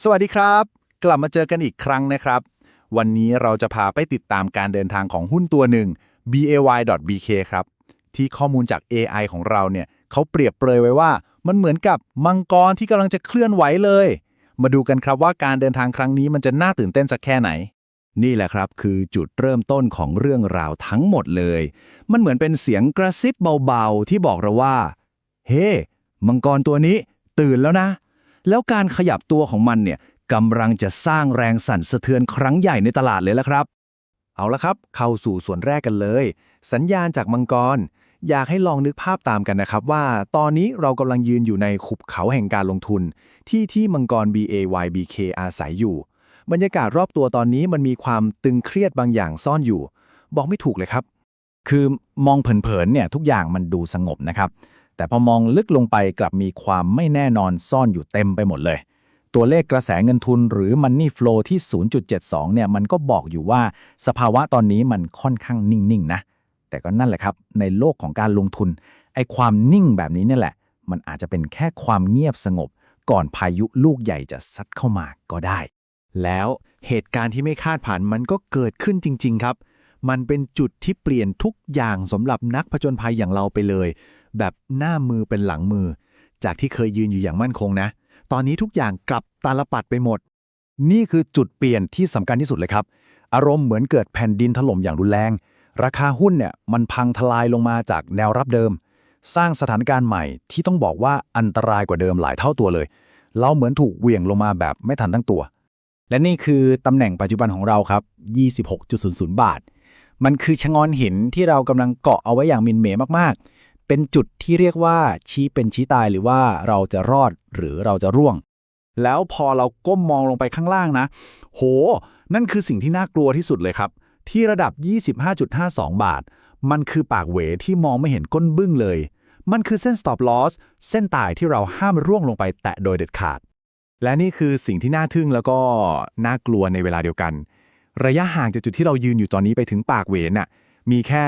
สวัสดีครับ กลับมาเจอกันอีกครั้งนะครับ วันนี้เราจะพาไปติดตามการเดินทางของหุ้นตัวหนึ่ง bay.bk ครับ ที่ข้อมูลจาก AI ของเราเนี่ยเขาเปรียบเปรยไว้ว่า มันเหมือนกับมังกรที่กำลังจะเคลื่อนไหวเลย มาดูกันครับว่าการเดินทางครั้งนี้มันจะน่าตื่นเต้นสักแค่ไหนนี่แหละครับ คือจุดเริ่มต้นของเรื่องราวทั้งหมดเลย มันเหมือนเป็นเสียงกระซิบเบาๆ ที่บอกเราว่า เฮ้มังกรตัวนี้ ตื่นแล้วนะ แล้วการขยับตัวของมันเนี่ยกำลังจะสร้างแรงสั่นสะเทือนครั้งใหญ่ในตลาดเลยละครับ เอาละครับ เข้าสู่ส่วนแรกกันเลย สัญญาณจากมังกร อยากให้ลองนึกภาพตามกันนะครับว่า ตอนนี้เรากำลังยืนอยู่ในขุบเขาแห่งการลงทุน ที่ที่มังกร BAYBK อาศัยอยู่ บรรยากาศรอบตัวตอนนี้มันมีความตึงเครียดบางอย่างซ่อนอยู่ บอกไม่ถูกเลยครับ คือมองเผินๆเนี่ยทุกอย่างมันดูสงบนะครับ แต่พอมองลึกลงไปกลับมีความไม่แน่นอนซ่อนอยู่เต็มไปหมดเลย ตัวเลขกระแสเงินทุนหรือ Money Flow ที่ 0.72 เนี่ยมันก็บอกอยู่ว่าสภาวะตอนนี้มันค่อนข้างนิ่งๆนะ แต่ก็นั่นแหละครับ ในโลกของการลงทุน ไอ้ความนิ่งแบบนี้เนี่ยแหละ มันอาจจะเป็นแค่ความเงียบสงบ ก่อนพายุลูกใหญ่จะซัดเข้ามาก็ได้ แล้วเหตุการณ์ที่ไม่คาดฝันมันก็เกิดขึ้นจริง ๆ ครับ มันเป็นจุดที่เปลี่ยนทุกอย่างสำหรับนักผจญภัยอย่างเราไปเลย แบบหน้ามือเป็นหลังมือ จากที่เคยยืนอยู่อย่างมั่นคงนะ ตอนนี้ทุกอย่างกลับตาลปัดไปหมด นี่คือจุดเปลี่ยนที่สำคัญที่สุดเลยครับ อารมณ์เหมือนเกิดแผ่นดินถล่มอย่างรุนแรง ราคาหุ้นเนี่ยมันพังทลายลงมาจากแนวรับเดิม สร้างสถานการณ์ใหม่ที่ต้องบอกว่าอันตรายกว่าเดิมหลายเท่าตัวเลย เราเหมือนถูกเหวี่ยงลงมาแบบไม่ทันตั้งตัว และนี่คือตำแหน่งปัจจุบันของเราครับ 26.00 บาท มันคือชะงอนหินที่เรากำลังเกาะเอาไว้อย่างมินเมย์มากๆ เป็นจุดที่เรียกว่าชี้เป็นชี้ตายหรือว่าเราจะรอดหรือเราจะร่วง แล้วพอเราก้มมองลงไปข้างล่างนะ โห นั่นคือสิ่งที่น่ากลัวที่สุดเลยครับ ที่ระดับ 25.52 บาท มันคือปากเหวที่มองไม่เห็นก้นบึ้งเลย มันคือเส้น stop loss เส้นตายที่เราห้ามร่วงลงไปแตะโดยเด็ดขาด และนี่คือสิ่งที่น่าทึ่งแล้วก็น่ากลัวในเวลาเดียวกัน ระยะห่างจากจุดที่เรายืนอยู่ตอนนี้ไปถึงปากเหวน่ะมีแค่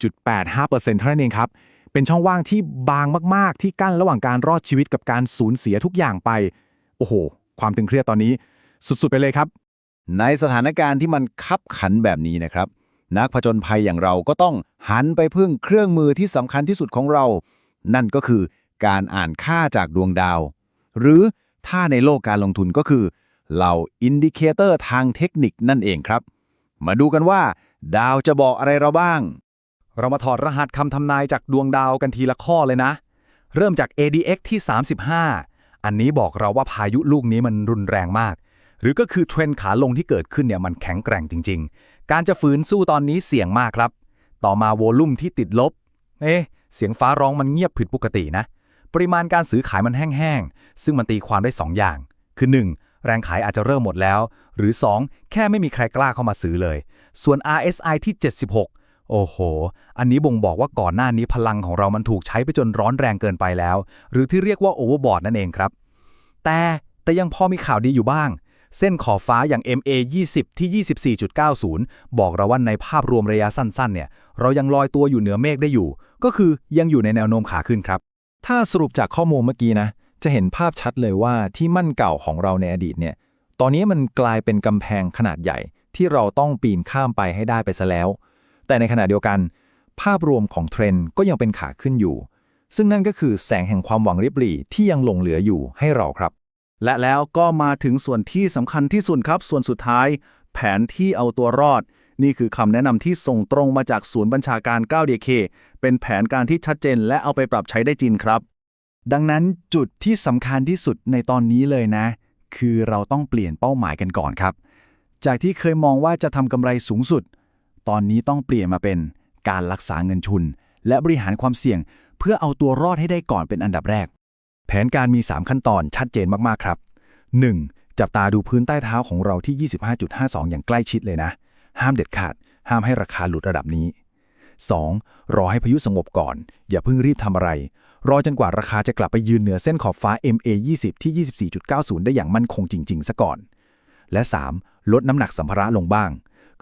1.85%เท่านั้นเองครับ เป็นช่องว่างที่บางมากๆ ที่กั้นระหว่างการรอดชีวิตกับการสูญเสียทุกอย่างไป โอ้โห ความตึงเครียดตอนนี้ สุดๆไปเลยครับ ในสถานการณ์ที่มันคับขันแบบนี้นะครับ นักผจญภัยอย่างเราก็ต้องหันไปพึ่งเครื่องมือที่สำคัญที่สุดของเรา นั่นก็คือการอ่านค่าจากดวงดาว หรือถ้าในโลกการลงทุนก็คือเหล่าอินดิเคเตอร์ทางเทคนิคนั่นเองครับ มาดูกันว่า ดาวจะบอกอะไรเราบ้าง เรามาถอดรหัสคำทำนายจากดวงดาวกันทีละข้อเลยนะ เริ่มจาก ADX ที่ 35 อันนี้บอกเราว่าพายุลูกนี้มันรุนแรงมาก หรือก็คือเทรนขาลงที่เกิดขึ้นเนี่ยมันแข็งแกร่งจริง ๆ การจะฝืนสู้ตอนนี้เสี่ยงมากครับ ต่อมาโวลุ่มที่ติดลบ เอ๊ะ เสียงฟ้าร้องมันเงียบผิดปกตินะ ปริมาณการซื้อขายมันแห้งๆ ซึ่งมันตีความได้ 2 อย่าง คือ 1. แรงขายอาจจะเริ่มหมดแล้ว หรือ 2. แค่ไม่มีใครกล้าเข้ามาซื้อเลย ส่วน RSI ที่ 76 โอ้โห อันนี้บ่งบอกว่าก่อนหน้านี้พลังของเรามันถูกใช้ไปจนร้อนแรงเกินไปแล้ว หรือที่เรียกว่าโอเวอร์บอทนั่นเองครับ แต่แต่ยังพอมีข่าวดีอยู่บ้าง เส้นขอบฟ้าอย่าง MA 20 ที่ 24.90 บอกเราว่าในภาพรวมระยะสั้นๆ เนี่ย เรายังลอยตัวอยู่เหนือเมฆได้อยู่ ก็คือยังอยู่ในแนวโน้มขาขึ้นครับ ถ้าสรุปจากข้อมูลเมื่อกี้นะ จะเห็นภาพชัดเลยว่าที่มั่นเก่าของเราในอดีตเนี่ย ตอนนี้มันกลายเป็นกำแพงขนาดใหญ่ ที่เราต้องปีนข้ามไปให้ได้ไปซะแล้ว แต่ในขณะเดียวกัน ภาพรวมของเทรนด์ก็ยังเป็นขาขึ้นอยู่ ซึ่งนั่นก็คือแสงแห่งความหวังริบหรี่ที่ยังหลงเหลืออยู่ให้เราครับ และแล้วก็มาถึงส่วนที่สำคัญที่สุดครับ ส่วนสุดท้าย แผนที่เอาตัวรอด นี่คือคำแนะนำที่ส่งตรงมาจากศูนย์บัญชาการ 9DK เป็นแผนการที่ชัดเจนและเอาไปปรับใช้ได้จริงครับ ดังนั้นจุดที่สำคัญที่สุดในตอนนี้เลยนะ คือเราต้องเปลี่ยนเป้าหมายกันก่อนครับ จากที่เคยมองว่าจะทำกำไรสูงสุด ตอนนี้ต้องเปลี่ยนมาเป็นการรักษาเงินทุน และบริหารความเสี่ยง เพื่อเอาตัวรอดให้ได้ก่อนเป็นอันดับแรก แผนการมี 3 ขั้นตอนชัดเจนมากๆครับ 1. จับตาดูพื้นใต้เท้าของเราที่ 25.52 อย่างใกล้ชิดเลยนะ ห้ามเด็ดขาด ห้ามให้ราคาหลุดระดับนี้ 2. รอให้พายุสงบก่อน อย่าเพิ่งรีบทำอะไร รอจนกว่าราคาจะกลับไปยืนเหนือเส้นขอบฟ้า MA 20ที่ 24.90 ได้อย่างมั่นคงจริง ๆ ซะก่อน และ 3. ลดน้ำหนักสัมภาระลงบ้าง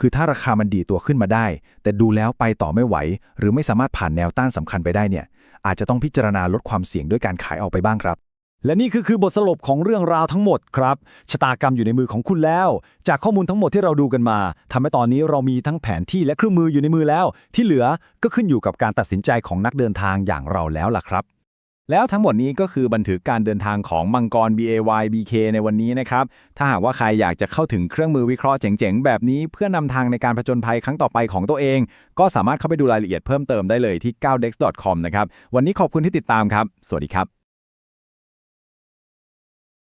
คือถ้าราคามันดีตัวขึ้นมาได้ แต่ดูแล้วไปต่อไม่ไหว หรือไม่สามารถผ่านแนวต้านสำคัญไปได้เนี่ย อาจจะต้องพิจารณาลดความเสี่ยงด้วยการขายออกไปบ้างครับ และนี่คือคือบทสรุปของเรื่องราวทั้งหมดครับชะตากรรมอยู่ในมือของคุณแล้ว จากข้อมูลทั้งหมดที่เราดูกันมาทำให้ตอนนี้เรามีทั้งแผนที่และเครื่องมืออยู่ในมือแล้ว ที่เหลือก็ขึ้นอยู่กับการตัดสินใจของนักเดินทางอย่างเราแล้วล่ะครับ แล้วทั้งหมดนี้ก็คือบันทึกการเดินทางของมังกร BAY BK ในวันนี้นะครับ ถ้าหากว่าใครอยากจะเข้าถึงเครื่องมือวิเคราะห์เจ๋งๆ แบบนี้เพื่อนำทางในการผจญภัยครั้งต่อไปของตัวเอง ก็สามารถเข้าไปดูรายละเอียดเพิ่มเติมได้เลยที่ 9dex.com นะครับ วันนี้ขอบคุณที่ติดตามครับ สวัสดีครับ